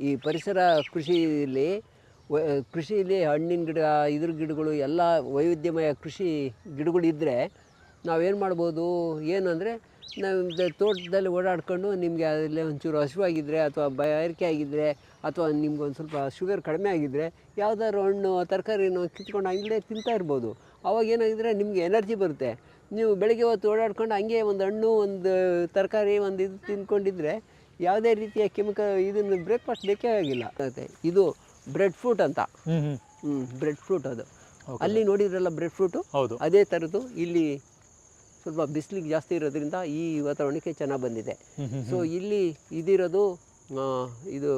ಈ ಪರಿಸರ ಕೃಷಿಯಲ್ಲಿ ಕೃಷಿಯಲ್ಲಿ ಹಣ್ಣಿನ ಗಿಡ, ಇದ್ರ ಗಿಡಗಳು, ಎಲ್ಲ ವೈವಿಧ್ಯಮಯ ಕೃಷಿ ಗಿಡಗಳು ಇದ್ದರೆ ನಾವೇನು ಮಾಡ್ಬೋದು? ಏನಂದರೆ ನಾವು ತೋಟದಲ್ಲಿ ಓಡಾಡ್ಕೊಂಡು ನಿಮಗೆ ಅದರಲ್ಲಿ ಒಂಚೂರು ಹಸಿವಾಗಿದ್ದರೆ ಅಥವಾ ಬಯಾರಿಕೆ ಆಗಿದ್ದರೆ ಅಥವಾ ನಿಮ್ಗೆ ಒಂದು ಸ್ವಲ್ಪ ಶುಗರ್ ಕಡಿಮೆ ಆಗಿದ್ದರೆ ಯಾವುದಾದ್ರು ಹಣ್ಣು, ತರಕಾರಿನೋ ಕಿತ್ಕೊಂಡು ಹಂಗೆ ತಿಂತಾ ಇರ್ಬೋದು. ಅವಾಗ ಏನಾಗಿದ್ರೆ ನಿಮಗೆ ಎನರ್ಜಿ ಬರುತ್ತೆ. ನೀವು ಬೆಳಗ್ಗೆ ಹೊತ್ತು ಓಡಾಡ್ಕೊಂಡು ಹಂಗೆ ಒಂದು ಹಣ್ಣು, ಒಂದು ತರಕಾರಿ, ಒಂದು ಇದು ತಿಂದ್ಕೊಂಡಿದ್ರೆ ಯಾವುದೇ ರೀತಿಯ ಕೆಮಿಕಲ್ ಇದನ್ನು ಬ್ರೇಕ್ಫಾಸ್ಟ್ ಬೇಕೇ ಆಗಿಲ್ಲ. ಮತ್ತೆ ಇದು ಬ್ರೆಡ್ ಫ್ರೂಟ್ ಅಂತ. ಹ್ಞೂ ಬ್ರೆಡ್ ಫ್ರೂಟ್ ಅದು. ಅಲ್ಲಿ ನೋಡಿದ್ರಲ್ಲ ಬ್ರೆಡ್ ಫ್ರೂಟು ಹೌದು. ಅದೇ ಥರದ್ದು ಇಲ್ಲಿ ಸ್ವಲ್ಪ ಬಿಸಿಲಿಗೆ ಜಾಸ್ತಿ ಇರೋದ್ರಿಂದ ಈ ವಾತಾವರಣಕ್ಕೆ ಚೆನ್ನಾಗಿ ಬಂದಿದೆ. ಸೊ ಇಲ್ಲಿ ಇದಿರೋದು ಇದು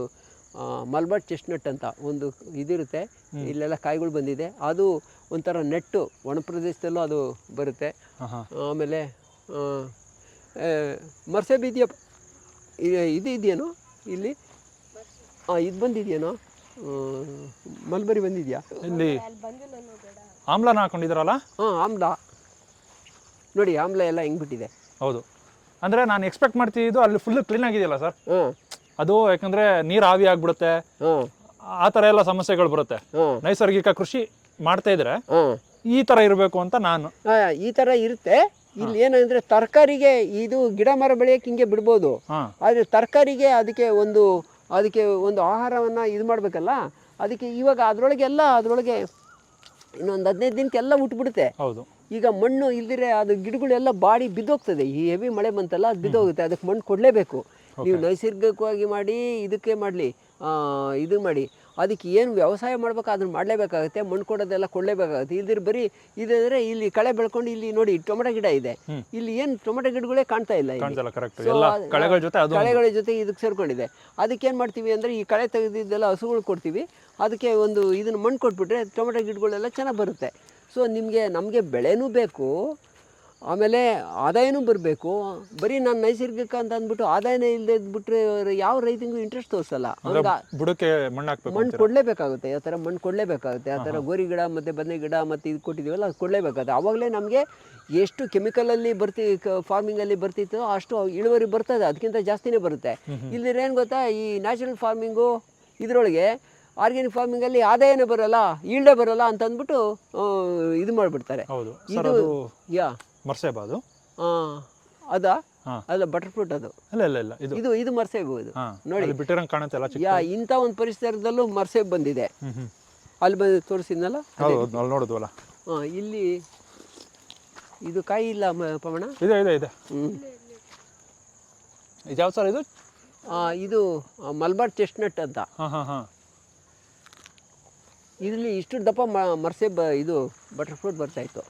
ಮಲ್ಬಾಟ್ ಚೆಸ್ಟ್ನಟ್ ಅಂತ ಒಂದು ಇದಿರುತ್ತೆ. ಇಲ್ಲೆಲ್ಲ ಕಾಯಿಗಳು ಬಂದಿದೆ. ಅದು ಒಂಥರ ನೆಟ್ಟು ಒಣ ಪ್ರದೇಶದಲ್ಲೂ ಅದು ಬರುತ್ತೆ. ಆಮೇಲೆ ಮರ್ಸೆ ಬೀದಿಯ ಇದು ಇದೆಯೇನೋ ಇಲ್ಲಿ? ಹಾಂ ಇದು ಬಂದಿದೆಯೇನೋ? ಮಲ್ಬರಿ ಬಂದಿದೆಯಾ? ಇಲ್ಲಿ ಆಮ್ಲನ ಹಾಕೊಂಡಿದ್ದೀರಲ್ಲ? ಹಾಂ ಆಮ್ಲ. ನೋಡಿ ಆಮ್ಲ ಎಲ್ಲ ಹೆಂಗೆ ಬಿಟ್ಟಿದೆ. ಹೌದು. ಅಂದರೆ ನಾನು ಎಕ್ಸ್ಪೆಕ್ಟ್ ಮಾಡ್ತಿದ್ದು ಅಲ್ಲಿ ಫುಲ್ ಕ್ಲೀನ್ ಆಗಿದೆಯಲ್ಲ ಸರ್ ಅದು ಯಾಕಂದರೆ ನೀರು ಆವಿ ಆಗ್ಬಿಡುತ್ತೆ. ಆ ಥರ ಎಲ್ಲ ಸಮಸ್ಯೆಗಳು ಬರುತ್ತೆ. ನೈಸರ್ಗಿಕ ಕೃಷಿ ಮಾಡ್ತಾ ಇದ್ರೆ ಈ ಥರ ಇರಬೇಕು ಅಂತ ನಾನು. ಈ ಥರ ಇರುತ್ತೆ. ಇಲ್ಲಿ ಏನಂದ್ರೆ ತರಕಾರಿಗೆ ಇದು ಗಿಡ ಮರ ಬೆಳೆಯಕ್ಕೆ ಹಿಂಗೆ ಬಿಡ್ಬೋದು. ಆದರೆ ತರಕಾರಿಗೆ ಅದಕ್ಕೆ ಒಂದು ಅದಕ್ಕೆ ಒಂದು ಆಹಾರವನ್ನು ಇದು ಮಾಡಬೇಕಲ್ಲ ಅದಕ್ಕೆ ಇವಾಗ ಅದರೊಳಗೆಲ್ಲ ಅದರೊಳಗೆ ಇನ್ನೊಂದು ಹದಿನೈದು ದಿನಕ್ಕೆಲ್ಲ ಹುಟ್ಬಿಡುತ್ತೆ. ಹೌದು. ಈಗ ಮಣ್ಣು ಇಲ್ದಿರೆ ಅದು ಗಿಡಗಳೆಲ್ಲ ಬಾಡಿ ಬಿದ್ದೋಗ್ತದೆ. ಈ ಹೆವಿ ಮಳೆ ಬಂತಲ್ಲ ಅದು ಬಿದ್ದೋಗುತ್ತೆ. ಅದಕ್ಕೆ ಮಣ್ಣು ಕೊಡಲೇಬೇಕು. ನೀವು ನೈಸರ್ಗಿಕವಾಗಿ ಮಾಡಿ ಇದಕ್ಕೆ ಮಾಡಲಿ ಇದು ಮಾಡಿ. ಅದಕ್ಕೆ ಏನು ವ್ಯವಸಾಯ ಮಾಡ್ಬೇಕು ಅದನ್ನು ಮಾಡಲೇಬೇಕಾಗುತ್ತೆ ಮಣ್ಣು ಕೊಡೋದೆಲ್ಲ ಕೊಡಲೇಬೇಕಾಗುತ್ತೆ. ಇದ್ರ ಬರೀ ಇದಂದರೆ ಇಲ್ಲಿ ಕಳೆ ಬೆಳ್ಕೊಂಡು ಇಲ್ಲಿ ನೋಡಿ ಟೊಮೆಟೊ ಗಿಡ ಇದೆ. ಇಲ್ಲಿ ಏನು ಟೊಮೆಟೊ ಗಿಡಗಳೇ ಕಾಣ್ತಾ ಇಲ್ಲ ಕಳೆಗಳ ಜೊತೆ ಕಳೆಗಳ ಜೊತೆ ಇದಕ್ಕೆ ಸೇರ್ಕೊಂಡಿದೆ. ಅದಕ್ಕೆ ಏನು ಮಾಡ್ತೀವಿ ಅಂದರೆ ಈ ಕಳೆ ತೆಗೆದಿದ್ದೆಲ್ಲ ಹಸುಗಳು ಕೊಡ್ತೀವಿ. ಅದಕ್ಕೆ ಒಂದು ಇದನ್ನು ಮಣ್ಣು ಕೊಟ್ಬಿಟ್ರೆ ಟೊಮೆಟೊ ಗಿಡಗಳೆಲ್ಲ ಚೆನ್ನಾಗಿ ಬರುತ್ತೆ. ಸೊ ನಿಮಗೆ ನಮಗೆ ಬೆಳೆನೂ ಬೇಕು ಆಮೇಲೆ ಆದಾಯನೂ ಬರಬೇಕು. ಬರೀ ನಾನು ನೈಸರ್ಗಿಕ ಅಂತ ಅಂದ್ಬಿಟ್ಟು ಆದಾಯನೇ ಇಲ್ಲದೆ ಇದ್ಬಿಟ್ರೆ ಯಾವ ರೈತನಿಗೂ ಇಂಟ್ರೆಸ್ಟ್ ತೋರಿಸಲ್ಲ. ಬುಡಕ್ಕೆ ಮಣ್ಣು ಮಣ್ಣು ಕೊಡಲೇಬೇಕಾಗುತ್ತೆ. ಆ ಥರ ಮಣ್ಣು ಕೊಡಲೇಬೇಕಾಗುತ್ತೆ. ಆ ಥರ ಗೋರಿ ಗಿಡ ಮತ್ತು ಬದನೆ ಗಿಡ ಮತ್ತು ಇದು ಕೊಟ್ಟಿದ್ದೀವಲ್ಲ ಅದು ಕೊಡಲೇಬೇಕಾಗುತ್ತೆ. ಆವಾಗಲೇ ನಮಗೆ ಎಷ್ಟು ಕೆಮಿಕಲಲ್ಲಿ ಬರ್ತಿ ಫಾರ್ಮಿಂಗಲ್ಲಿ ಬರ್ತಿತ್ತು ಅಷ್ಟು ಇಳುವರಿ ಬರ್ತದೆ. ಅದಕ್ಕಿಂತ ಜಾಸ್ತಿನೇ ಬರುತ್ತೆ. ಇಲ್ಲಿದ್ರೆ ಏನು ಗೊತ್ತಾ? ಈ ನ್ಯಾಚುರಲ್ ಫಾರ್ಮಿಂಗು ಇದರೊಳಗೆ ಆರ್ಗ್ಯಾನಿಕ್ ಫಾರ್ಮಿಂಗಲ್ಲಿ ಆದಾಯನೇ ಬರಲ್ಲ ಈಲ್ಡೇ ಬರಲ್ಲ ಅಂತ ಅಂದ್ಬಿಟ್ಟು ಇದು ಮಾಡಿಬಿಡ್ತಾರೆ. ಹೌದು. ಇದು ಯಾ. ಮರ್ಸೇಬಾ ಅದು ಅದಾ? ಹಾ. ಅಲ್ಲ ಬಟರ್ ಫ್ರೂಟ್ ಅದು. ಅಲ್ಲ ಇಲ್ಲ ಇಲ್ಲ ಇದು. ಇದು ಇದು ಮರ್ಸೇಬು ಇದು. ನೋಡಿ. ಬಿಟ್ಟಿರಂಗೆ ಕಾಣುತ್ತೆ ಎಲ್ಲ ಯಾ ಇಂಥ ಒಂದು ಪರಿಸರದಲ್ಲೂ ಮರ್ಸೇಬ್ ಬಂದಿದೆ. ಅಲ್ಲಿ ಬಂದು ತೋರಿಸಿದ್ನಲ್ಲ? ಅಲ್ಲಿ ನೋಡಿದ್ವಲ್ಲ. ಹಾಂ ಇಲ್ಲಿ ಇದು ಕಾಯಿ ಇಲ್ಲ ಪವಣ? ಇದೆ ಇದೆ ಇದೆ. ಇದು ಯಾವ ಸರ್ ಇದು? ಇದು ಆ, ಮಲ್ಬಾರ್ ಚೆಸ್ಟ್ನಟ್ ಅಂತ. ಹಾಂ ಹಾಂ ಹಾಂ. ಇದರಲ್ಲಿ ಇಷ್ಟು ದಪ್ಪ ಮರ್ಸೇಬ್ ಇದು ಬಟರ್ ಫ್ರೂಟ್ ಬರ್ತಾಯಿತ್ತು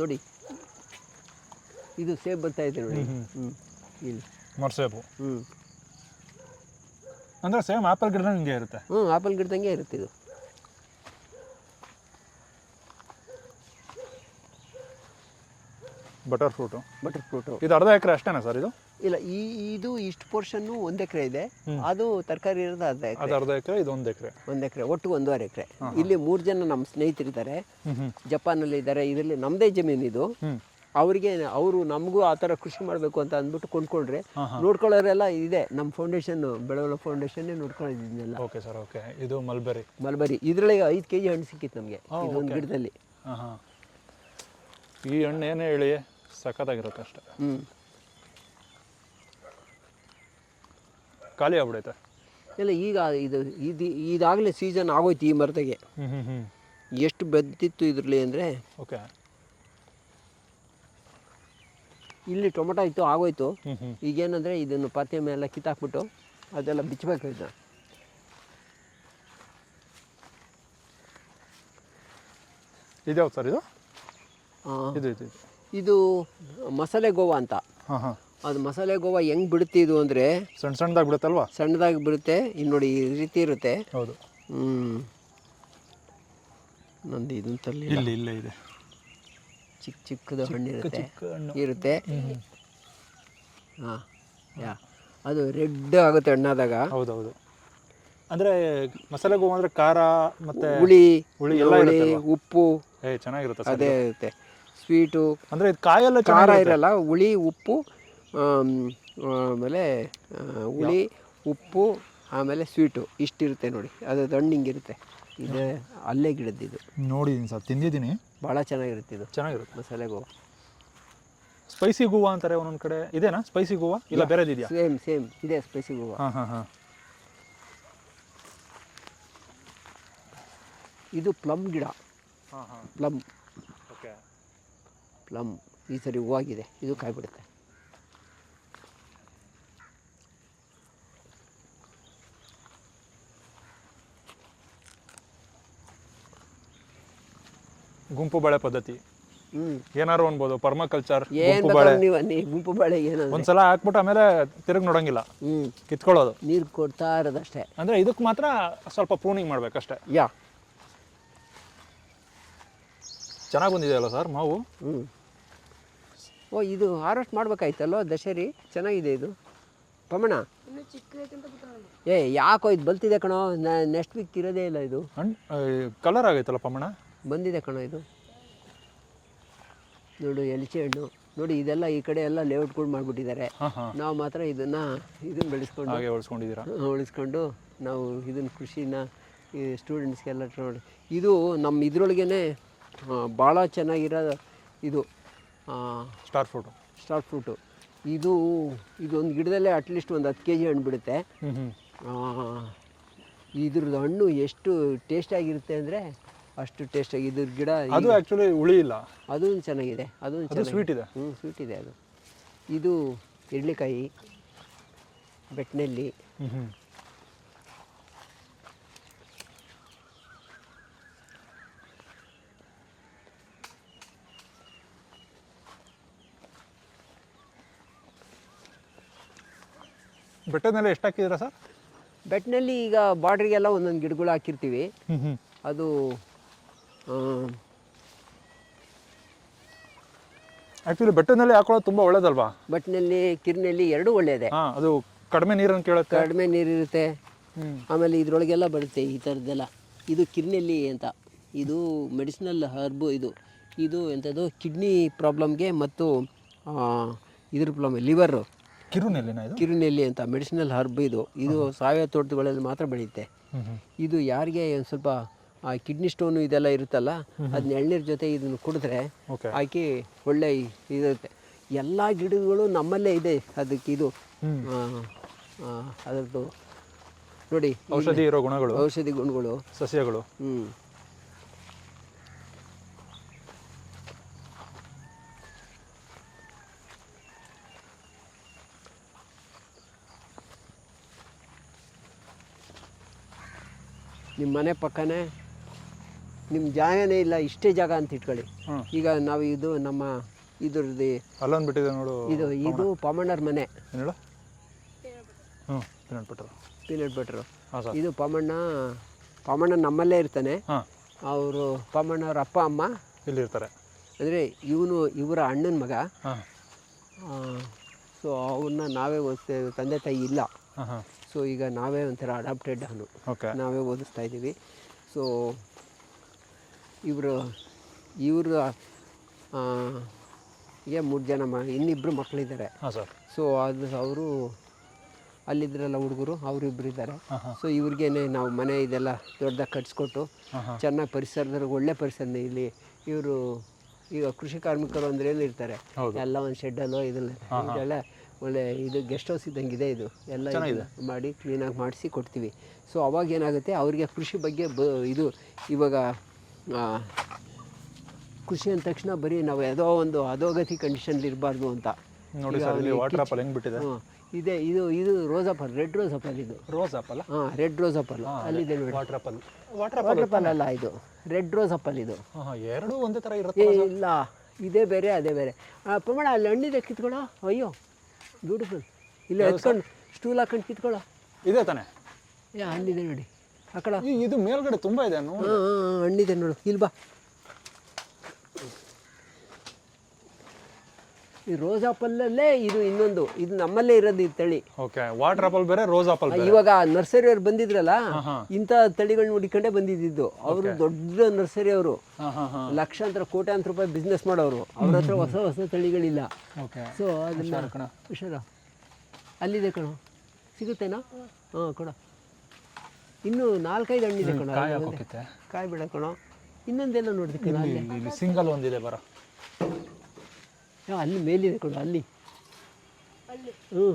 ನೋಡಿ. ಇದು ಸೇಬ್ ಬರ್ತಾ ಇದೆ ನೋಡಿ. ಹ್ಞೂ ಇಲ್ಲಿ. ಮರ್ಸೇಬು ಹ್ಞೂ ಅಂದರೆ ಸೇಮ್ ಆಪಲ್ ಗಿಡ ಹಿಂಗೆ ಇರುತ್ತೆ. ಹ್ಞೂ ಆಪಲ್ ಗಿಡದಂಗೆ ಇರುತ್ತೆ ಇದು. Butter fruit. Butter fruit. ಇದು ಅರ್ಧ ಎಕರೆ ಅಷ್ಟೇನಾ ಸರ್ ಇದು? ಇಲ್ಲ ಈ ಇದು ಇಷ್ಟು ಪೋರ್ಷನ್ನು ಒಂದು ಎಕರೆ ಇದೆ. ಅದು ತರಕಾರಿ ಇರೋದು ಅರ್ಧ ಎಕರೆ. ಅದು ಅರ್ಧ ಎಕರೆ ಇದು ಒಂದು ಎಕರೆ. ಒಂದು ಎಕರೆ ಒಟ್ಟು ಒಂದೂವರೆ ಎಕರೆ. ಇಲ್ಲಿ ಮೂರು ಜನ ನಮ್ಮ ಸ್ನೇಹಿತರಿದ್ದಾರೆ. ಇದ್ದಾರೆ ಜಪಾನ್ ಜಪಾನಲ್ಲಿ ಇದ್ದಾರೆ. ಇದರಲ್ಲಿ ನಮ್ಮದೇ ಜಮೀನು ಇದು. ಅವರಿಗೆ ಅವರು ನಮಗೂ ಆ ಥರ ಕೃಷಿ ಮಾಡಬೇಕು ಅಂತ ಅಂದ್ಬಿಟ್ಟು ಕೊಂಡ್ಕೊಂಡ್ರೆ ನೋಡ್ಕೊಳ್ಳೋರೆಲ್ಲ ಇದೆ. ನಮ್ಮ ಫೌಂಡೇಶನ್ ಬೆಳವಲ ಫೌಂಡೇಶನ್ ನೋಡ್ಕೊಂಡಿದ್ದನ್ನೆಲ್ಲ ಓಕೆ ಸರ್ ಓಕೆ ಇದು ಮಲ್ಬರಿ. ಮಲ್ಬರಿ. ಇದರಲ್ಲಿ ಐದು ಕೆ ಜಿ ಹಣ್ಣು ಸಿಕ್ಕಿತ್ತು ನಮಗೆ. ಇದೊಂದು ಗಿಡದಲ್ಲಿ. ಈ ಹಣ್ಣು ಏನೇ ಹೇಳಿ? ಸಖತ್ತಾಗಿರುತ್ತೆ ಅಷ್ಟೇ. ಹ್ಞೂ ಖಾಲಿ ಆಗ್ಬಿಡೈತೆ. ಇಲ್ಲ ಈಗ ಇದು ಇದು ಇದಾಗಲೇ ಸೀಸನ್ ಆಗೋಯ್ತು ಈ ಮರತೆಗೆ. ಹ್ಞೂ ಹ್ಞೂ ಹ್ಞೂ ಎಷ್ಟು ಬೆದ್ದಿತ್ತು ಇದರಲ್ಲಿ ಅಂದರೆ? ಓಕೆ. ಇಲ್ಲಿ ಟೊಮೆಟೊ ಇತ್ತು ಆಗೋಯ್ತು. ಈಗ ಈಗೇನಂದರೆ ಇದನ್ನು ಪಾತ್ರೆ ಮೇಲೆ ಕಿತ್ತಾಕ್ಬಿಟ್ಟು ಅದೆಲ್ಲ ಬಿಚ್ಚಬೇಕು ಇದನ್ನ. ಇದ್ಯಾವ್ದು ಸರ್ ಇದು ಇದು ಇದು. ಇದು ಮಸಾಲೆ ಗೋವಾ ಅಂತ. ಹಾಂ ಹಾಂ. ಅದು ಮಸಾಲೆ ಗೋವಾ ಹೆಂಗ್ ಬಿಡುತ್ತೆ ಇದು ಅಂದರೆ ಸಣ್ಣ ಸಣ್ಣದಾಗಿ ಬಿಡುತ್ತಲ್ವಾ? ಸಣ್ಣದಾಗಿ ಬಿಡುತ್ತೆ. ಇಲ್ಲಿ ನೋಡಿ ಈ ರೀತಿ ಇರುತ್ತೆ. ಹೌದು. ಹ್ಞೂ ನಂದು ಇದನ್ನು ತಲ್ಲಿ ಇಲ್ಲ ಇಲ್ಲೇ ಇದೆ. ಚಿಕ್ಕ ಚಿಕ್ಕದು ಹಣ್ಣಿರುತ್ತೆ ಇರುತ್ತೆ. ಹಾಂ ಯಾ. ಅದು ರೆಡ್ ಆಗುತ್ತೆ ಹಣ್ಣಾದಾಗ. ಹೌದು ಹೌದು ಅಂದರೆ ಮಸಾಲೆ ಗೋವಾ ಅಂದರೆ ಖಾರ ಮತ್ತು ಹುಳಿ ಹುಳಿ ಎಲ್ಲ ಹುಳಿ ಉಪ್ಪು ಏ ಚೆನ್ನಾಗಿರುತ್ತೆ ಅದೇ ಇರುತ್ತೆ. ಸ್ವೀಟು ಅಂದರೆ ಇದು ಕಾಯೆಲ್ಲ ಖಾರ ಚೆನ್ನಾಗಿ ಇರಲ್ಲ ಹುಳಿ ಉಪ್ಪು ಆಮೇಲೆ ಹುಳಿ ಉಪ್ಪು ಆಮೇಲೆ ಸ್ವೀಟು ಇಷ್ಟಿರುತ್ತೆ ನೋಡಿ. ಅದು ಹಣ್ಣು ಹಿಂಗಿರುತ್ತೆ. ಇದು ಅಲ್ಲೇ ಗಿಡದ್ದು ನೋಡಿದ್ದೀನಿ ಸರ್ ತಿಂದಿದ್ದೀನಿ. ಭಾಳ ಚೆನ್ನಾಗಿರುತ್ತೆ ಇದು. ಚೆನ್ನಾಗಿರುತ್ತೆ. ಮಸಾಲೆ ಗೋವಾ. ಸ್ಪೈಸಿ ಗೋವಾ ಅಂತಾರೆ ಒಂದೊಂದು ಕಡೆ. ಇದೇನಾ? ಸ್ಪೈಸಿ ಗೋವಾ? ಇಲ್ಲ ಬೇರೆದಿದೆಯಾ? Same same. ಇದೆ ಸ್ಪೈಸಿ ಗೋವಾ. ಹಾಂ ಹಾಂ ಹಾಂ. ಇದು ಪ್ಲಮ್ ಗಿಡ. ಹಾಂ ಹಾಂ. ಪ್ಲಮ್. ಓಕೆ. ಪ್ಲಮ್ ಈ ಸರಿ ಹೂವಾಗಿದೆ. ಇದು ಕಾಯಿ ಬಿಡುತ್ತೆ ಗುಂಪು ಬಳೆ ಪದ್ಧತಿ. ಏನಾರು ಅನ್ಬೋದು ಪರ್ಮಾಕಲ್ಚರ್ ಏನು ಗುಂಪು ಬಳೆ. ನೀವು ಅನ್ನಿ ಗುಂಪು ಬಾಳೆ ಏನಂದ್ರೆ. ಒಂದ್ಸಲ ಹಾಕ್ಬಿಟ್ಟು ಆಮೇಲೆ ತಿರುಗಿ ನೋಡಂಗಿಲ್ಲ. ಕಿತ್ಕೊಳ್ಳೋದು. ನೀರು ಕೊಡ್ತಾ ಇರೋದಷ್ಟೇ ಅಂದ್ರೆ ಇದಕ್ಕೆ ಮಾತ್ರ ಸ್ವಲ್ಪ ಪ್ರೂನಿಂಗ್ ಮಾಡ್ಬೇಕಷ್ಟೇ. ಯಾ. ಚೆನ್ನಾಗಿ ಬಂದಿದೆಯಲ್ಲ ಸರ್ ಮಾವು? ಓ ಇದು ಹಾರ್ವೆಸ್ಟ್ ಮಾಡ್ಬೇಕಾಯ್ತಲ್ಲೋ ದಶರಿ? ಚೆನ್ನಾಗಿದೆ ಇದು. ಪಮಣ? ಏ ಯಾಕೋ ಇದು ಬಲ್ತಿದೆ ಕಣೋ. ನೆಕ್ಸ್ಟ್ ವೀಕ್ ತಿರೋದೇ ಇಲ್ಲ ಇದು. ಕಲರ್ ಆಗೈತಲ್ಲ ಪಮಣ? ಬಂದಿದೆ ಕಣೋ ಇದು. ನೋಡು ಎಲ್ಚೆ ಹಣ್ಣು. ನೋಡಿ ಇದೆಲ್ಲ ಈ ಕಡೆ ಎಲ್ಲ ಲೇಔಟ್ಗಳು ಮಾಡಿಬಿಟ್ಟಿದ್ದಾರೆ. ಹಾಂ ಹಾಂ. ನಾವು ಮಾತ್ರ ಇದನ್ನು ಇದನ್ನು ಬೆಳೆಸ್ಕೊಂಡು ಹಾಗೆ ಉಳಿಸ್ಕೊಂಡಿದ್ದೀರಾ ಉಳಿಸ್ಕೊಂಡು ನಾವು ಇದನ್ನ ಕೃಷಿನ ಈ ಸ್ಟೂಡೆಂಟ್ಸ್ಗೆಲ್ಲ ನೋಡಿ. ಇದು ನಮ್ಮ ಇದ್ರೊಳಗೇನೆ ಭಾಳ ಚೆನ್ನಾಗಿರೋ ಇದು. ಸ್ಟಾರ್ ಫ್ರೂಟು ಸ್ಟಾರ್ ಫ್ರೂಟು ಇದು ಇದೊಂದು ಗಿಡದಲ್ಲೇ ಅಟ್ಲೀಸ್ಟ್ ಒಂದು ಹತ್ತು ಕೆ ಜಿ ಹಣ್ಣು ಬಿಡುತ್ತೆ. ಇದ್ರದ್ದು ಹಣ್ಣು ಎಷ್ಟು ಟೇಸ್ಟಾಗಿರುತ್ತೆ ಅಂದರೆ ಅಷ್ಟು ಟೇಸ್ಟಾಗಿ ಇದ್ರ ಗಿಡ ಅದು ಆ್ಯಕ್ಚುಲಿ ಹುಳಿ ಇಲ್ಲ. ಅದು ಚೆನ್ನಾಗಿದೆ ಅದು ಅದು ಸ್ವೀಟ್ ಇದೆ. ಹ್ಞೂ ಸ್ವೀಟ್ ಇದೆ ಅದು. ಇದು ಇಡ್ಲಿಕಾಯಿ ಬೆಟ್ನೆಲ್ಲಿ. ಹ್ಞೂ ಎಷ್ಟು ಹಾಕಿದ್ದೀರಾ ಸರ್? ಬೆಟ್ಟನಲ್ಲಿ ಈಗ ಬಾರ್ಡ್ರಿಗೆಲ್ಲ ಒಂದೊಂದು ಗಿಡಗಳು ಹಾಕಿರ್ತೀವಿ. ಹ್ಞೂ ಹ್ಞೂ ಅದು ಆ, ಆ್ಯಕ್ಚುಲಿ ಬೆಟ್ಟದಲ್ಲಿ ಹಾಕೊಳ್ಳೋದು ತುಂಬ ಒಳ್ಳೇದಲ್ವಾ? ಬೆಟ್ಟನಲ್ಲಿ ಕಿರ್ನಲ್ಲಿ ಎರಡೂ ಒಳ್ಳೆಯದೇ ಹಾಂ ಅದು ಕಡಿಮೆ ನೀರನ್ನು ಕೇಳುತ್ತೆ. ಕಡಿಮೆ ನೀರಿರುತ್ತೆ ಹ್ಞೂ ಆಮೇಲೆ ಇದ್ರೊಳಗೆಲ್ಲ ಬರುತ್ತೆ ಈ ಥರದ್ದೆಲ್ಲ. ಇದು ಕಿರ್ನೆಲ್ಲಿ ಅಂತ. ಇದು ಮೆಡಿಸಿನಲ್ ಹರ್ಬು ಇದು. ಇದು ಎಂಥದ್ದು ಕಿಡ್ನಿ ಪ್ರಾಬ್ಲಮ್ಗೆ ಮತ್ತು ಆ, ಇದ್ರ ಪ್ರಾಬ್ಲಮ್ ಲಿವರು. ಕಿರುನೆಲ್ಲಿನ ಇದು? ಕಿರುನೆಲ್ಲಿ ಅಂತ ಮೆಡಿಸಿನಲ್ ಹರ್ಬ್ ಇದು. ಇದು ಸಾವಯವ ತೋಟಗಳಲ್ಲಿ ಮಾತ್ರ ಬೆಳೆಯುತ್ತೆ. ಇದು ಯಾರಿಗೆ ಒಂದು ಸ್ವಲ್ಪ ಆ ಕಿಡ್ನಿ ಸ್ಟೋನು ಇದೆಲ್ಲ ಇರುತ್ತಲ್ಲ ಅದನ್ನ ಎಳ್ನೀರ್ ಜೊತೆ ಇದನ್ನ ಕುಡಿದ್ರೆ ಹಾಕಿ ಒಳ್ಳೆ ಇರುತ್ತೆ. ಇದಿರುತ್ತೆ ಎಲ್ಲ ಗಿಡಗಳು ನಮ್ಮಲ್ಲೇ ಇದೆ ಅದಕ್ಕೆ ಇದು. ಅದರದ್ದು. ನೋಡಿ ಔಷಧಿ ಇರೋ ಗುಣಗಳು. ಔಷಧಿ ಗುಣಗಳು. ಸಸ್ಯಗಳು. ಹ್ಞೂ ನಿಮ್ಮ ಮನೆ ಪಕ್ಕನೇ ನಿಮ್ಮ ಜಾಗನೇ ಇಲ್ಲ ಇಷ್ಟೇ ಜಾಗ ಅಂತ ಇಟ್ಕೊಳ್ಳಿ. ಈಗ ನಾವು ಇದು ನಮ್ಮ ಇದ್ರದ್ದು ಅಲ್ಲೊಂದು ಬಿಟ್ಟಿದೆ ನೋಡು ಇದು ಇದು ಪಾಮಣ್ಣರ ಮನೆ. ಪೀನಟ್ ಬಟರ್ ಪೀನಟ್ ಇದು ಪಾಮಣ್ಣ ಪಮಣ್ಣ ನಮ್ಮಲ್ಲೇ ಇರ್ತಾನೆ. ಅವರು ಪಮಣ್ಣವ್ರ ಅಪ್ಪ ಅಮ್ಮ. ಇಲ್ಲಿರ್ತಾರೆ. ಅಂದರೆ ಇವನು ಇವರ ಅಣ್ಣನ ಮಗ. ಸೊ ಅವನ್ನ ನಾವೇ ಓದಿಸ್ತೇವೆ ತಂದೆ ತಾಯಿ ಇಲ್ಲ. ಸೊ ಈಗ ನಾವೇ ಒಂಥರ ಅಡಾಪ್ಟೆಡ್ ಅವನು ಓಕೆ ನಾವೇ ಓದಿಸ್ತಾ ಇದ್ದೀವಿ. ಸೊ ಇವರು ಇವರು ಈಗ ಮೂರು ಜನ ಮ ಇನ್ನಿಬ್ಬರು ಮಕ್ಕಳಿದ್ದಾರೆ ಸೊ ಅದು ಅವರು ಅಲ್ಲಿದ್ರಲ್ಲ ಹುಡುಗರು ಅವರಿಬ್ಬರು ಇದ್ದಾರೆ. ಸೊ ಇವ್ರಿಗೇನೆ ನಾವು ಮನೆ ಇದೆಲ್ಲ ದೊಡ್ಡದಾಗಿ ಕಟ್ಸ್ಕೊಟ್ಟು ಚೆನ್ನಾಗಿ ಪರಿಸರದವ್ರಿಗೆ ಒಳ್ಳೆ ಪರಿಸರನೇ ಇಲ್ಲಿ. ಇವರು ಈಗ ಕೃಷಿ ಕಾರ್ಮಿಕರು ಅಂದ್ರೆ ಏನಿರ್ತಾರೆ? ಇರ್ತಾರೆ ಎಲ್ಲ ಒಂದು ಶೆಡ್ಡಲ್ಲೋ ಇದೆಲ್ಲ ಇದೆಲ್ಲ ಒಳ್ಳೆ ಇದು ಗೆಸ್ಟ್ ಹೌಸ್ ಇದ್ದಂಗಿದೆ ಇದು. ಎಲ್ಲ ಇದು ಮಾಡಿ ಕ್ಲೀನಾಗಿ ಮಾಡಿಸಿ ಕೊಡ್ತೀವಿ. ಸೊ ಅವಾಗ ಏನಾಗುತ್ತೆ? ಅವರಿಗೆ ಕೃಷಿ ಬಗ್ಗೆ ಬ ಇದು ಇವಾಗ ಕೃಷಿ ಅಂದ ತಕ್ಷಣ ಬರೀ ನಾವು ಯಾವುದೋ ಒಂದು ಅಧೋಗತಿ ಕಂಡೀಷನ್ಲಿ ಇರಬಾರ್ದು ಅಂತ. ನೋಡಿ ಸರ್ ಇಲ್ಲಿ ವಾಟರ್ ಆಪಲ್ ಹೆಂಗೆ ಬಿಟ್ಟಿದೆ? ಇದೆ ಇದು ಇದು rose apple red rose apple ಇದು. ರೋಸ್ ಆಪಲ್ ಹಾಂ ರೆಡ್ ರೋಸ್ ಆಪಲ್ ಅಲ್ಲಿದೆ ನೋಡಿ. Water apple water water apple ಅಲ್ಲ ಇದು. ರೆಡ್ ರೋಸ್ ಆಪಲ್ ಇದು. ಎರಡು ಹಾಂ ಎರಡೂ ಒಂದೇ ಥರ ಇರುತ್ತೆ ಇಲ್ಲ. ಇದೇ ಬೇರೆ ಅದೇ ಬೇರೆ. ಪ್ರಮಾಣ ಅಲ್ಲಿ ಹಣ್ಣಿದೆ ಕಿತ್ಕೊಳ್ಳೋ? ಅಯ್ಯೋ. ಬ್ಯೂಟಿಫುಲ್ ಇಲ್ಲ ಎತ್ಕೊಂಡು ಸ್ಟೂಲ್ ಹಾಕೊಂಡು ಕಿತ್ಕೊಳ್ಳೋ. ಇದೆ ತಾನೆ? ಏ ಹಣ್ಣಿದೆ ನೋಡಿ. ಆ ಇದು ಮೇಲ್ಗಡೆ ತುಂಬ ಇದೆ ನೋಡಿ. ಹಣ್ಣಿದೆ ನೋಡು. ಇಲ್ಲಿ ಬಾ. ಈ ರೋಸ್ ಆಪಲ್ಲಲ್ಲೇ ಇದು ಇನ್ನೊಂದು. ಇದು ನಮ್ಮಲ್ಲೇ ಇರೋದು ಈ ತಳಿ. ಓಕೆ ವಾಟರ್ ಆಪಲ್ ಬೇರೆ ರೋಸ್ ಆಪಲ್ ಇವಾಗ ನರ್ಸರಿ ನರ್ಸರಿಯವ್ರು ಬಂದಿದ್ರಲ್ಲ ಇಂಥ ತಳಿಗಳನ್ನ ಹುಡ್ಕೊಂಡೇ ಬಂದಿದ್ದು ಅವರು ದೊಡ್ಡ ನರ್ಸರಿ ಅವರು. ಲಕ್ಷಾಂತರ ಕೋಟ್ಯಾಂತರ ರೂಪಾಯಿ ಬಿಸ್ನೆಸ್ ಮಾಡೋರು. ಅವ್ರ ಹತ್ರ ಹೊಸ ಹೊಸ ತಳಿಗಳಿಲ್ಲ. ಓಕೆ ಸೊ ಅದನ್ನ ಹುಷಾರ ಅಲ್ಲಿದೆ ಕಣೋ. ಸಿಗುತ್ತೇನಾ? ಹಾಂ ಕೊಡ. ಇನ್ನು ನಾಲ್ಕೈದು ಹಣ್ಣಿದೆ ಕಣ. ಕಾಯಿ ಬಿಡ ಕಣೋ. ಇನ್ನೊಂದೆಲ್ಲ ನೋಡಿದೆ ಸಿಂಗಲ್ ಒಂದಿದೆ ಬರ. ಯಾವ, ಅಲ್ಲಿ ಮೇಲಿದೆ ಕೊಡು ಅಲ್ಲಿ. ಹ್ಞೂ.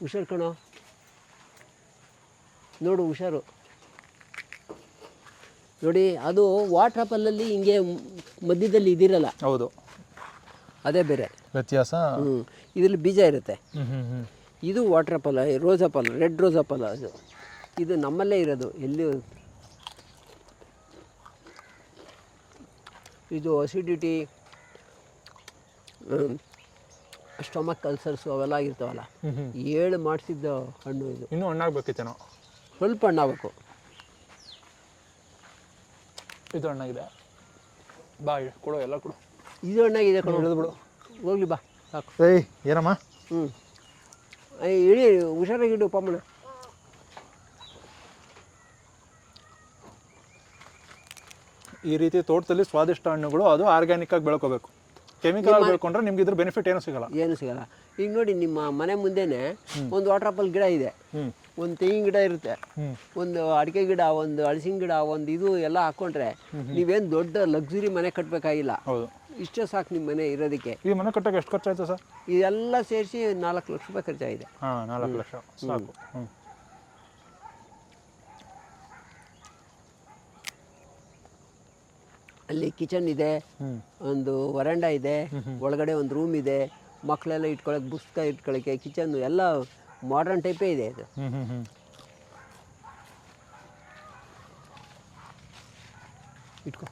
ಹುಷಾರು ಕಣೋ. ನೋಡು ಹುಷಾರು. ನೋಡಿ ಅದು ವಾಟರ್ ಅಲ್ಲಿ ಹಿಂಗೆ ಮಧ್ಯದಲ್ಲಿ ಇದಿರಲ್ಲ. ಹೌದು. ಅದೇ ಬೇರೆ. ವ್ಯತ್ಯಾಸ. ಹ್ಞೂ. ಇದರಲ್ಲಿ ಬೀಜ ಇರುತ್ತೆ. ಇದು water apple rose apple red rose ಪಲ್ಲ ಅದು. ಇದು ನಮ್ಮಲ್ಲೇ ಇರೋದು. ಎಲ್ಲಿ ಇದು ಅಸಿಡಿಟಿ ಸ್ಟಮಕ್ ಕಲ್ಸರ್ಸು ಅವೆಲ್ಲ ಆಗಿರ್ತಾವಲ್ಲ ಏಳು ಮಾಡಿಸಿದ್ದ ಹಣ್ಣು ಇದು. ಇನ್ನೂ ನಾವು ಸ್ವಲ್ಪ ಹಣ್ಣಾಗಬೇಕು. ಇದು ಹಣ್ಣಾಗಿದೆ. ಬಾ ಕೊಡು ಎಲ್ಲ ಕೊಡು. ಇದು ಹಣ್ಣಾಗಿದೆ ಕಣ. ಹಿಡಿದು ಬಿಡು ಹೋಗ್ಲಿ ಬಾ ಸಾಕು. ಏಯ್ ಏನಮ್ಮ? ಹ್ಞೂ ಇಳಿ ಹುಷಾರಾಗಿಡು ಪಮ್ಮಣ ಈ ರೀತಿ ತೋಟದಲ್ಲಿ ಸ್ವಾದಿಷ್ಟ ಹಣ್ಣುಗಳು ಅದು ಆರ್ಗ್ಯಾನಿಕ್ ಆಗಿ ಬೆಳ್ಕೋಬೇಕು. ಕೆಮಿಕಲ್ ಬೆಳ್ಕೊಂಡ್ರೆ ನಿಮ್ಗೆ ಇದ್ರ ಬೆನಿಫಿಟ್ ಏನು ಸಿಗಲ್ಲ. ಏನು ಸಿಗಲ್ಲ. ಈಗ ನೋಡಿ ನಿಮ್ಮ ಮನೆ ಮುಂದೆನೆ ಒಂದು ವಾಟರ್ ಆಪಲ್ ಗಿಡ ಇದೆ. ಒಂದು ತೆಂಗಿನ ಗಿಡ ಇರುತ್ತೆ. ಒಂದು ಅಡಿಕೆ ಗಿಡ ಒಂದು ಹಳಸಿನ ಗಿಡ ಒಂದು ಇದು ಎಲ್ಲ ಹಾಕೊಂಡ್ರೆ ನೀವೇನು ದೊಡ್ಡ ಲಕ್ಸುರಿ ಮನೆ ಕಟ್ಟಬೇಕಾಗಿಲ್ಲ ಇಷ್ಟೇ ಸಾಕು ನಿಮ್ಮ ಮನೆ ಇರೋದಕ್ಕೆ. ಈ ಮನೆ ಕಟ್ಟಕ್ಕೆ ಎಷ್ಟು ಖರ್ಚಾಯ್ತು ಸರ್? ಇದೆಲ್ಲ ಸೇರಿಸಿ ನಾಲ್ಕು ಲಕ್ಷ ರೂಪಾಯಿ ಖರ್ಚಾಗಿದೆ. ಹಾಂ ನಾಲ್ಕು ಲಕ್ಷ. ಸಾಕು. ಅಲ್ಲಿ ಕಿಚನ್ ಇದೆ ಒಂದು ವರಂಡ ಇದೆ ಒಳಗಡೆ ಒಂದು ರೂಮ್ ಇದೆ ಮಕ್ಕಳೆಲ್ಲ ಇಟ್ಕೊಳಕ್ಕೆ ಪುಸ್ತಕ ಇಟ್ಕೊಳ್ಳೋಕ್ಕೆ ಕಿಚನ್ ಎಲ್ಲ ಮಾಡರ್ನ್ ಟೈಪೇ ಇದೆ ಇದು ಇಟ್ಕೊ.